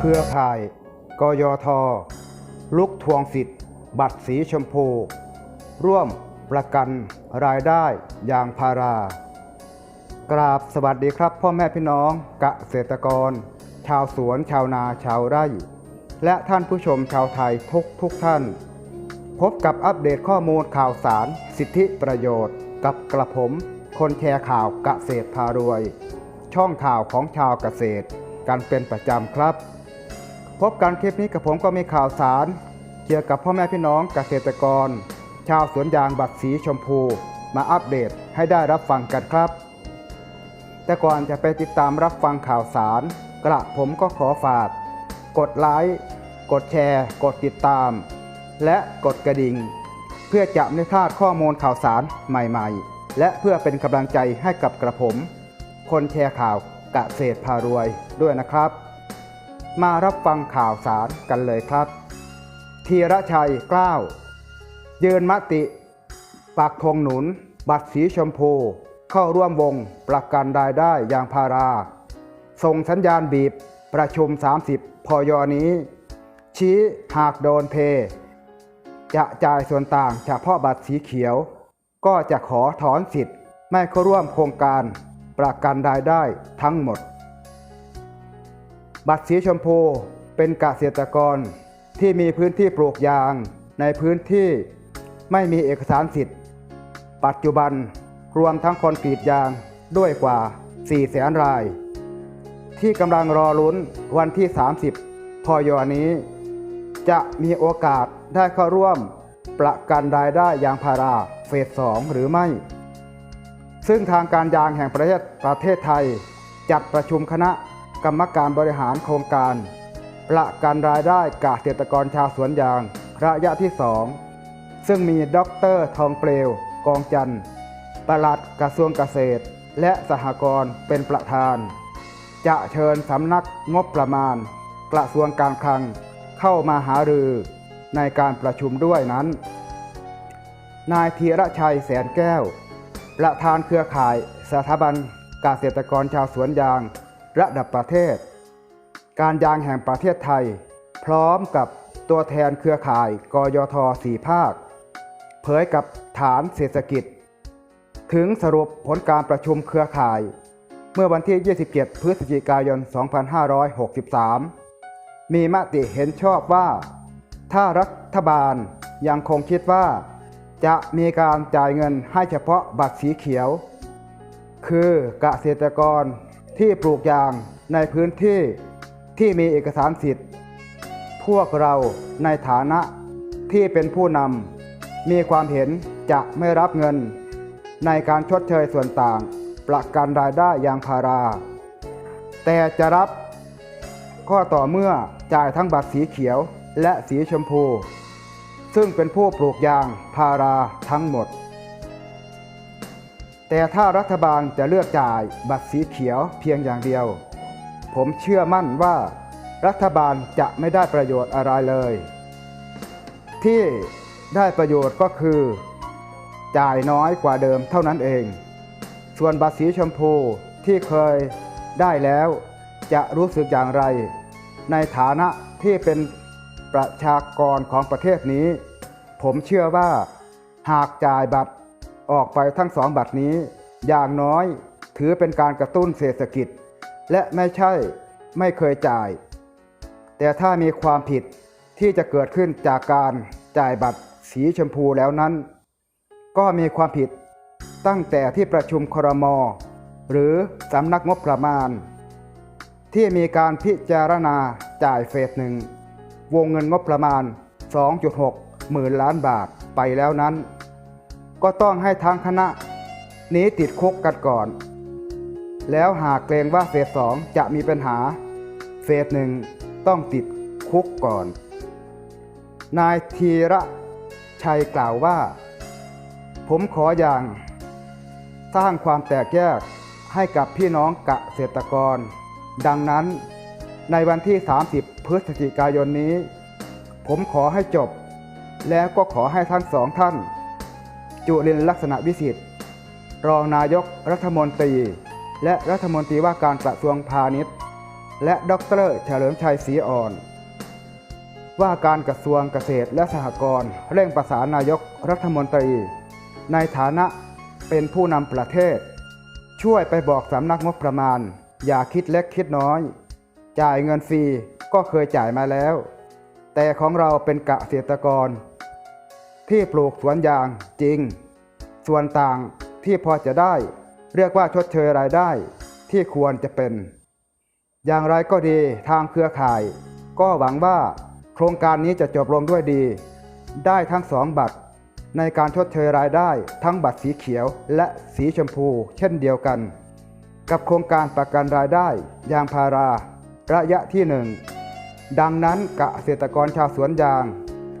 เครือข่าย กยท ลุกทวงสิทธิ์ บัตรสีชมพู ร่วมประกันรายได้ยางพารา กราบสวัสดีครับ พ่อแม่พี่น้องเกษตรกร ชาวสวนชาวนาชาวไร่ และท่านผู้ชมชาวไทยทุกทุกท่าน พบกับอัปเดตข้อมูลข่าวสาร สิทธิประโยชน์ กับกระผม คนแชร์ข่าวเกษตรพารวย ช่องข่าวของชาวเกษตรกันเป็นประจำครับ พบกันคลิปนี้กับผมก็มีข่าวสาร เกี่ยวกับพ่อแม่พี่น้องเกษตรกร ชาวสวนยางบัตรสีชมพู มาอัปเดตให้ได้รับฟังกันครับ แต่ก่อนจะไปติดตามรับฟังข่าวสาร กระผมก็ขอฝาก กดไลค์กดแชร์ กดติดตาม และกดกระดิ่ง เพื่อจะไม่พลาดข้อมูลข่าวสารใหม่ๆ และเพื่อเป็นกำลังใจให้กับกระผม คนแชร์ข่าวเกษตรพารวยด้วยนะครับ มารับฟังข่าวสารกันเลยครับธีรชัยกล้าวยืนมติปักธงหนุน บัตรสีชมพู เข้าร่วมวงประกันรายได้ยางพารา ส่งสัญญาณบีบประชุม 30 พยนี้ ชี้หากโดนเท จะจ่ายส่วนต่างเฉพาะบัตรสีเขียว ก็จะขอถอนสิทธิ์ ไม่เข้าร่วมโครงการประกันรายได้ทั้งหมด บัตรสีชมพูเป็นเกษตรกรที่มีพื้นที่ปลูกยาง ในพื้นที่ไม่มีเอกสารสิทธิ์ ปัจจุบันรวมทั้งคนกรีดยางด้วยกว่า 4 แสนราย ที่กำลังรอลุ้นวันที่ 30พยนี้ จะมีโอกาสได้เข้าร่วมประกันรายได้ยางพาราเฟส 2 หรือไม่ ซึ่งทางการยางแห่งประเทศประเทศไทย จัดประชุมคณะ กรรมการบริหารโครงการ ประกันรายได้เกษตรกรชาวสวนยาง ระยะที่ 2 ซึ่งมีดรทองเปลว กองจันทร์ปลัดกระทรวงเกษตร และสหกรณ์เป็นประธาน จะเชิญสำนักงบประมาณ กระทรวงการคลัง เข้ามาหารือในการประชุมด้วยนั้น นายธีรชัยแสนแก้ว ประธานเครือข่ายสถาบันเกษตรกรชาวสวนยาง ระดับประเทศ การยางแห่งประเทศไทย พร้อมกับตัวแทนเครือข่ายกยทสีภาค เผยกับฐานเศรษฐกิจ ถึงสรุปผลการประชุมเครือข่าย เมื่อวันที่ 27 พฤศจิกายน 2563 มีมติเห็นชอบว่า ถ้ารัฐบาลยังคงคิดว่า จะมีการจ่ายเงินให้เฉพาะบัตรสีเขียว คือเกษตรกร ที่ปลูกยางในพื้นที่ที่มีเอกสารสิทธิ์ พวกเราในฐานะที่เป็นผู้นำมีความเห็นจะไม่รับเงิน ในการชดเชยส่วนต่าง ประกันรายได้ยางพารา แต่จะรับก็ต่อเมื่อจ่ายทั้งบัตรสีเขียวและสีชมพู ซึ่งเป็นผู้ปลูกยางพาราทั้งหมด แต่ถ้ารัฐบาลจะเลือกจ่ายบัตรสีเขียวเพียงอย่างเดียว ผมเชื่อมั่นว่า รัฐบาลจะไม่ได้ประโยชน์อะไรเลย ที่ได้ประโยชน์ก็คือ จ่ายน้อยกว่าเดิมเท่านั้นเอง ส่วนบัตรสีชมพูที่เคยได้แล้วจะรู้สึกอย่างไร ในฐานะที่เป็นประชากรของประเทศนี้ ผมเชื่อว่า หากจ่ายบัตร ออกไปทั้งสองบัตรนี้ อย่างน้อยถือเป็นการกระตุ้นเศรษฐกิจ และไม่ใช่ไม่เคยจ่าย แต่ถ้ามีความผิดที่จะเกิดขึ้นจากการจ่ายบัตรสีชมพูแล้วนั้น ก็มีความผิดตั้งแต่ที่ประชุมครม หรือสำนักงบประมาณ ที่มีการพิจารณาจ่ายเฟสหนึ่งวงเงินงบประมาณ 2.6 หมื่นล้านบาทไปแล้วนั้น ก็ต้องให้ทางคณะนี้ติดคุกกันก่อน แล้วหากเกรงว่าเฟสสองจะมีปัญหา เฟสหนึ่งต้องติดคุกก่อน นายธีระชัยกล่าวว่า ผมขออย่างสร้างความแตกแยกให้กับพี่น้องเกษตรกร ดังนั้นในวันที่ 30 พฤศจิกายนนี้ ผมขอให้จบ แล้วก็ขอให้ทั้งสองท่าน จุลินลักษณะวิสิทธิ์รองนายกรัฐมนตรี และรัฐมนตรีว่าการกระทรวงพาณิชย์ และดรเฉลิมชัยศรีอ่อน ว่าการกระทรวงเกษตรและสหกรณ์เร่งประสานนายกรัฐมนตรี ในฐานะเป็นผู้นำประเทศ ช่วยไปบอกสำนักงบประมาณ อย่าคิดเล็กคิดน้อย จ่ายเงินฟรีก็เคยจ่ายมาแล้ว แต่ของเราเป็นเกษตรกร ที่ปลูกสวนยางจริง ส่วนต่างที่พอจะได้ เรียกว่าชดเชยรายได้ที่ควรจะเป็น อย่างไรก็ดีทางเครือข่าย ก็หวังว่าโครงการนี้จะจบลงด้วยดี ได้ทั้งสองบัตร ในการชดเชยรายได้ทั้งบัตรสีเขียวและสีชมพู เช่นเดียวกัน กับโครงการประกันรายได้ยางพารา ระยะที่หนึ่งดังนั้นเกษตรกรชาวสวนยาง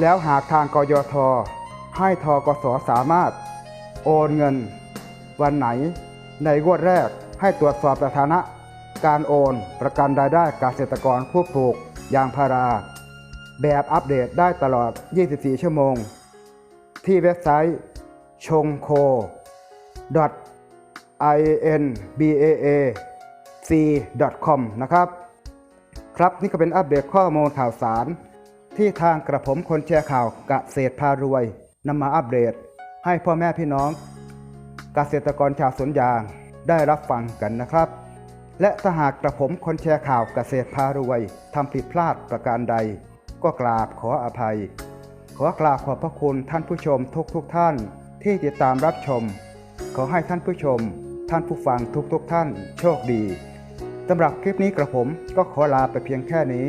แล้วหากทางกยท ให้ทกสสามารถ โอนเงิน วันไหน ในงวดแรกให้ตรวจสอบสถานะ การโอนประกันรายได้เกษตรกรผู้ปลูกยางพารา แบบอัปเดตได้ตลอด 24 ชั่วโมง ที่เว็บไซต์ชงโค inbaac.com นะครับ ครับนี่ก็เป็นอัปเดตข้อมูลข่าวสาร ที่ทางกระผมคนแชร์ข่าวกเศษพารวยนำมาอัปเดต ให้พ่อแม่พี่น้อง เกษตรกรชาวสวนยางได้รับฟังกันนะครับ และถ้าหากกระผมคนแชร์ข่าวเกษตรพารวยทำผิดพลาดประการใด ก็กราบขออภัย ขอกราบขอบพระคุณท่านผู้ชมทุกทุกท่านที่ติดตามรับชม ขอให้ท่านผู้ชม ท่านผู้ฟังทุกทุกท่าน โชคดีสำหรับคลิปนี้กระผมก็ขอลาไปเพียงแค่นี้